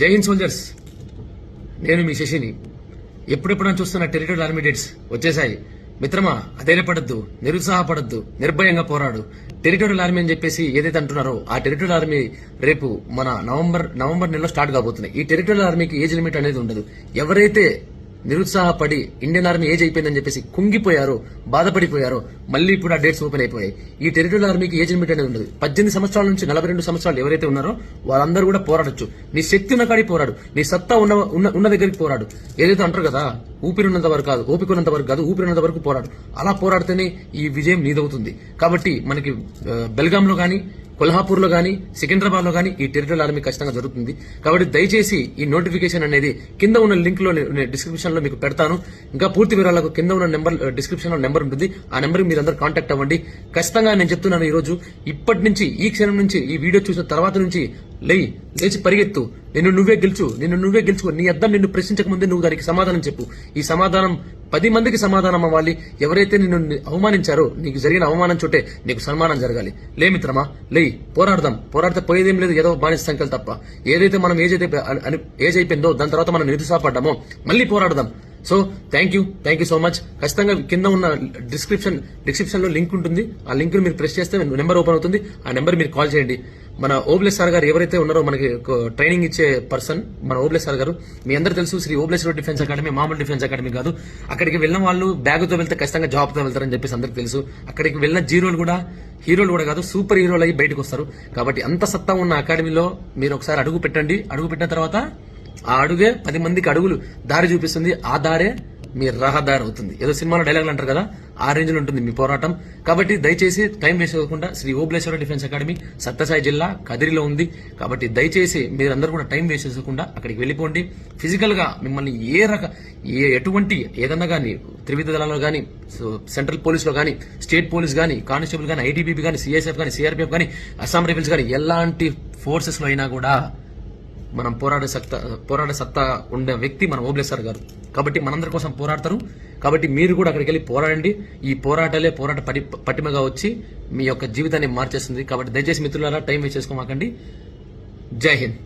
జై హింద్ సోల్జర్స్ నేను మీ శశిని. ఎప్పుడెప్పుడు చూస్తున్న టెరిటరీ ఆర్మీ డేట్స్ వచ్చేసాయి మిత్రమా అధైర్యపడద్దు నిరుత్సాహపడద్దు నిర్భయంగా పోరాడు. టెరిటోరియల్ ఆర్మీ అని చెప్పేసి ఏదైతే అంటున్నారో ఆ టెరిటోరియల్ ఆర్మీ రేపు మన నవంబర్ నవంబర్ నెలలో స్టార్ట్ కాబోతున్నాయి ఈ టెరిటోరియల్ ఆర్మీకి ఏజ్ లిమిట్ అనేది ఉండదు. ఎవరైతే నిరుత్సాహపడి ఇండియన్ ఆర్మీ ఏజ్ అయిపోయిందని చెప్పేసి కుంగిపోయారో బాధపడిపోయారో. మళ్ళీ ఇప్పుడు ఆ డేట్స్ ఓపెన్ అయిపోయాయి. ఈ టెరిటోరియల్ ఆర్మీకి ఏజ్ లిమిట్ అనేది ఉండదు. పద్దెనిమిది సంవత్సరాల నుంచి నలభై రెండు సంవత్సరాలు ఎవరైతే ఉన్నారో వాళ్ళందరూ కూడా పోరాడొచ్చు. నీ శక్తి ఉన్న కాడికి పోరాడు. నీ సత్తా ఉన్న ఉన్న- ఉన్న దగ్గరికి పోరాడు. ఏదైతే అంటారు కదా ఊపిరి ఉన్నంత వరకు కాదు ఓపిక ఉన్నంత వరకు కాదు ఊపిరి ఉన్నంత వరకు పోరాడు. అలా పోరాడితేనే ఈ విజయం నీదవుతుంది. కాబట్టి మనకి బెల్గాంలో కానీ కొల్హాపూర్లో కానీ సికింద్రాబాద్లో కానీ ఈ టెరిటరీ ఆర్మీ ఖచ్చితంగా జరుగుతుంది. కాబట్టి దయచేసి ఈ నోటిఫికేషన్ అనేది కింద ఉన్న లింక్లో డిస్క్రిప్షన్లో మీకు పెడతాను. ఇంకా పూర్తి వివరాలకు కింద ఉన్న నెంబర్ డిస్క్రిప్షన్లో నెంబర్ ఉంటుంది. ఆ నెంబర్కి మీరు అందరూ కాంటాక్ట్ అవ్వండి. ఖచ్చితంగా నేను చెప్తున్నాను ఈరోజు ఇప్పటి నుంచి ఈ క్షణం నుంచి ఈ వీడియో చూసిన తర్వాత నుంచి లేయి లేచి పరిగెత్తు. నిన్ను నువ్వే గెలుచు. నిన్ను నువ్వే గెలుచుకో. నీ అద్దం నిన్ను ప్రశ్నించక ముందే నువ్వు దానికి సమాధానం చెప్పు. ఈ సమాధానం పది మందికి సమాధానం అవ్వాలి. ఎవరైతే నిన్ను అవమానించారో నీకు జరిగిన అవమానం చోటే నీకు సన్మానం జరగాలి. లే మిత్రమా లేయి పోరాడదాం. పోరాడితే పోయేదేం లేదు. ఏదో బానిస్తాం సంఖ్యలు తప్ప. ఏదైతే మనం ఏజ్ అయితే ఏజ్ అయిపోయిందో దాని తర్వాత మనం నిరుత్సాహపడ్డామో మళ్ళీ పోరాడదాం. So thank you thank you so much ఖచ్చితంగా కింద ఉన్న డిస్క్రిప్షన్ డిస్క్రిప్షన్లో లింక్ ఉంటుంది. ఆ లింక్ మీరు ప్రెస్ చేస్తే నెంబర్ ఓపెన్ అవుతుంది. ఆ నెంబర్ మీరు కాల్ చేయండి. మన ఓబ్లేస్ సార్ గారు ఎవరైతే ఉన్నారో మనకి ట్రైనింగ్ ఇచ్చే పర్సన్ మన ఓబ్లేస్ సార్ గారు మీ అందరూ తెలుసు శ్రీ ఓబ్లేశ్వర డిఫెన్స్ అకాడమీ మామూలు డిఫెన్స్ అకాడమీ కాదు. అక్కడికి వెళ్ళిన వాళ్ళు బ్యాగుతో వెళ్తే ఖచ్చితంగా జాబ్తో వెళ్తారని చెప్పేసి అందరికి తెలుసు. అక్కడికి వెళ్ళిన జీరోలు కూడా హీరోలు కూడా కాదు సూపర్ హీరోలు అయ్యి బయటకు వస్తారు. కాబట్టి అంత సత్తా ఉన్న అకాడమీలో మీరు ఒకసారి అడుగు పెట్టండి. అడుగు పెట్టిన తర్వాత ఆ అడుగే పది మందికి అడుగులు దారి చూపిస్తుంది. ఆ దారే మీ రహదారి అవుతుంది. ఏదో సినిమాలో డైలాగులు అంటారు కదా ఆ రేంజ్లో ఉంటుంది మీ పోరాటం. కాబట్టి దయచేసి టైం వేస్ట్ అవ్వకుండా శ్రీ ఓబ్లేశ్వర డిఫెన్స్ అకాడమీ సత్యసాయి జిల్లా కదిరిలో ఉంది. కాబట్టి దయచేసి మీరందరూ కూడా టైం వేస్ట్ చేసుకోకుండా అక్కడికి వెళ్ళిపోండి. ఫిజికల్గా మిమ్మల్ని ఏ రక ఏ ఎటువంటి ఏదన్నా కానీ త్రివిధ దళాల్లో కానీ సెంట్రల్ పోలీసులో కానీ స్టేట్ పోలీస్ కానీ కానిస్టేబుల్ కానీ ఐటీబీపీ కానీ సిఎస్ఎఫ్ కానీ సిఆర్పిఎఫ్ కానీ అస్సాం రైఫిల్స్ కానీ ఎలాంటి ఫోర్సెస్లో అయినా కూడా మనం పోరాడే సత్తా పోరాడే సత్తా ఉండే వ్యక్తి మన ఓబ్లేసర్ గారు. కాబట్టి మనందరి కోసం పోరాడతారు. కాబట్టి మీరు కూడా అక్కడికి వెళ్ళి పోరాడండి. ఈ పోరాటాలే పోరాట పటి పటిమగా వచ్చి మీ యొక్క జీవితాన్ని మార్చేస్తుంది. కాబట్టి దయచేసి మిత్రులారా టైం వేస్ట్ చేసుకోమాకండి. జై హింద్.